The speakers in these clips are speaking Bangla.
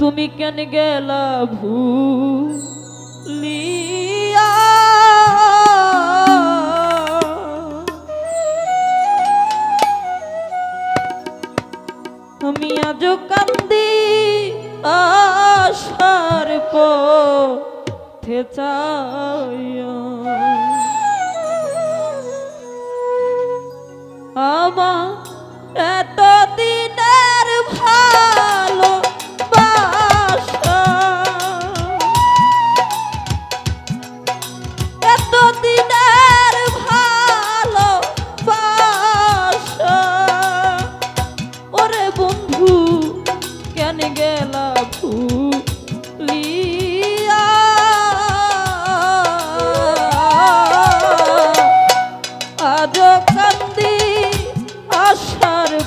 তুমি কেন গেলা ভুলিয়া? আমি আজ কান্দি আসার পথে চাইয়া। আমার এত দিনের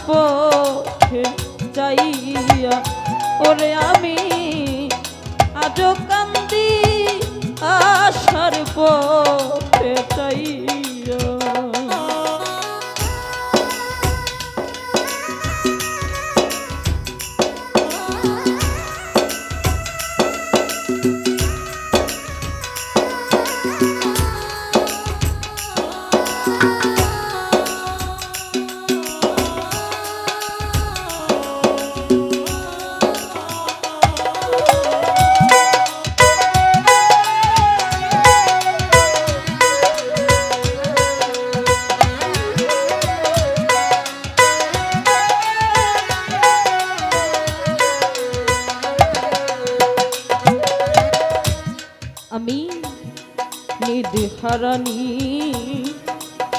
পথে যাইয়া ওরে আমি আজ কান্দি আসার পথে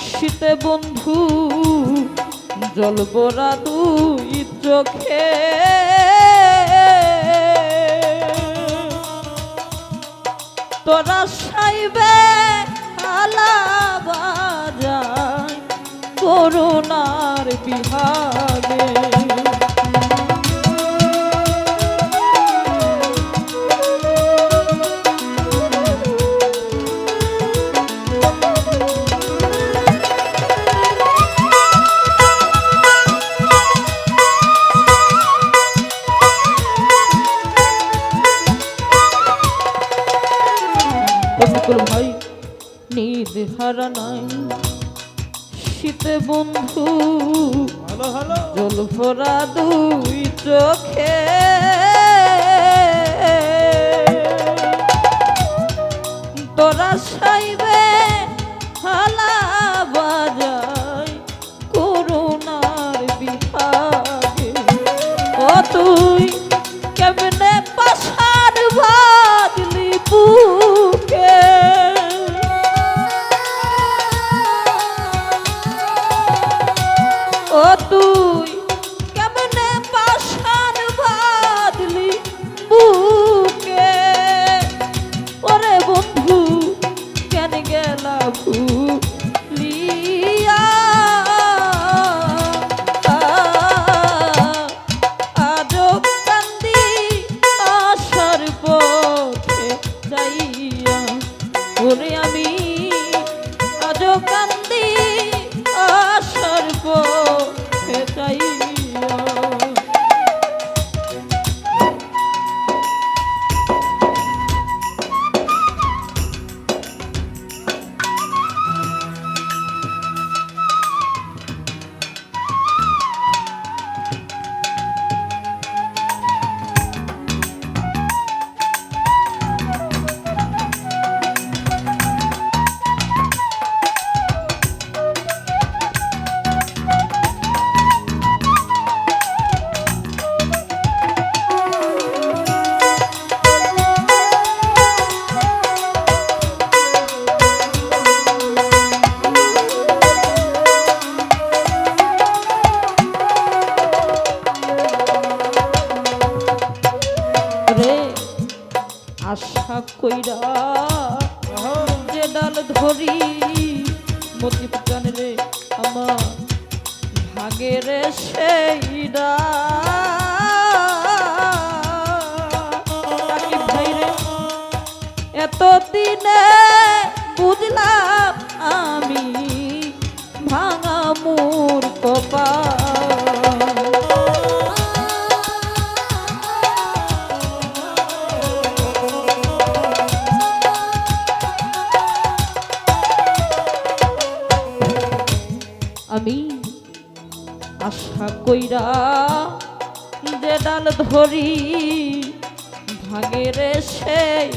শীতে বন্ধু জলবরা দুই চোখে। তোরা সাইবে আলা বাজায় করুণার বিহাগে নিদ হারা নাই। শীতে বন্ধু জল ভরা দুই চোখে। তোরা কইরা যে ডাল ধরি মতি প্রাণ রে আমার ভাগে রে সেই ডাকি ভাই এত দিনে বুঝলাম কইরা যে ধরি ভাঙে রে সেই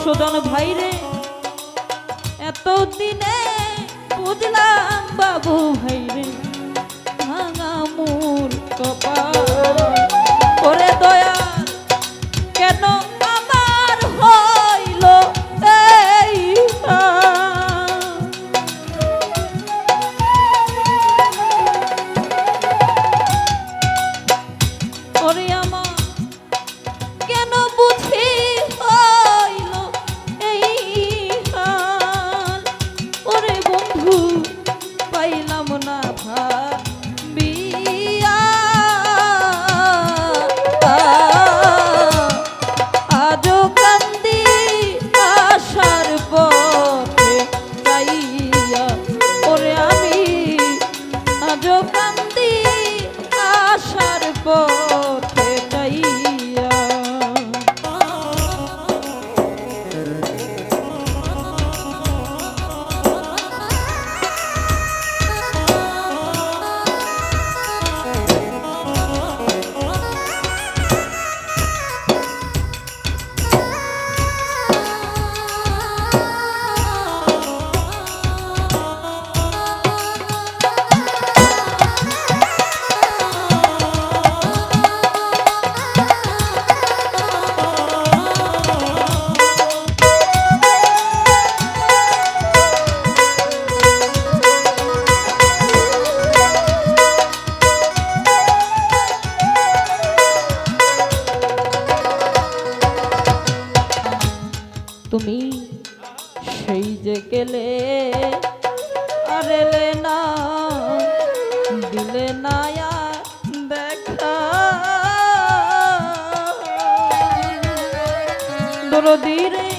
সুজন ভাই রে এত দিনে বুঝলাম বাবু ভাই রে ভাঙা মূল কপা সেই যে গেলে আরেলে না দিলে না দেখা। দরদিরে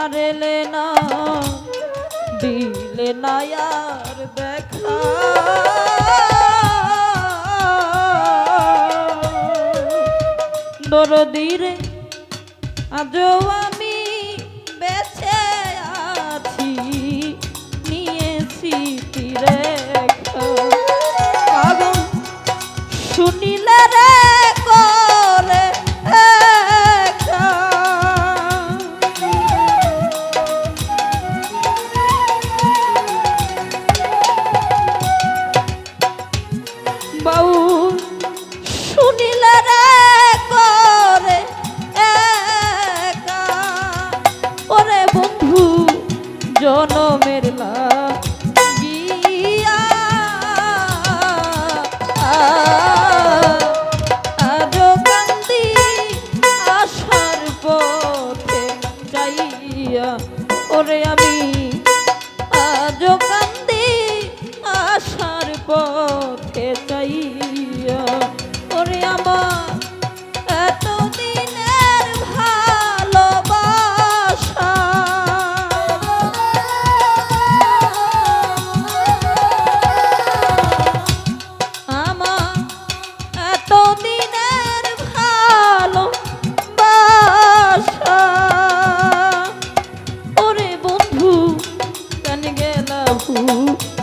আরে লে না দিলে না আর দেখা। দরদিরে আজোয়া baú. বাপু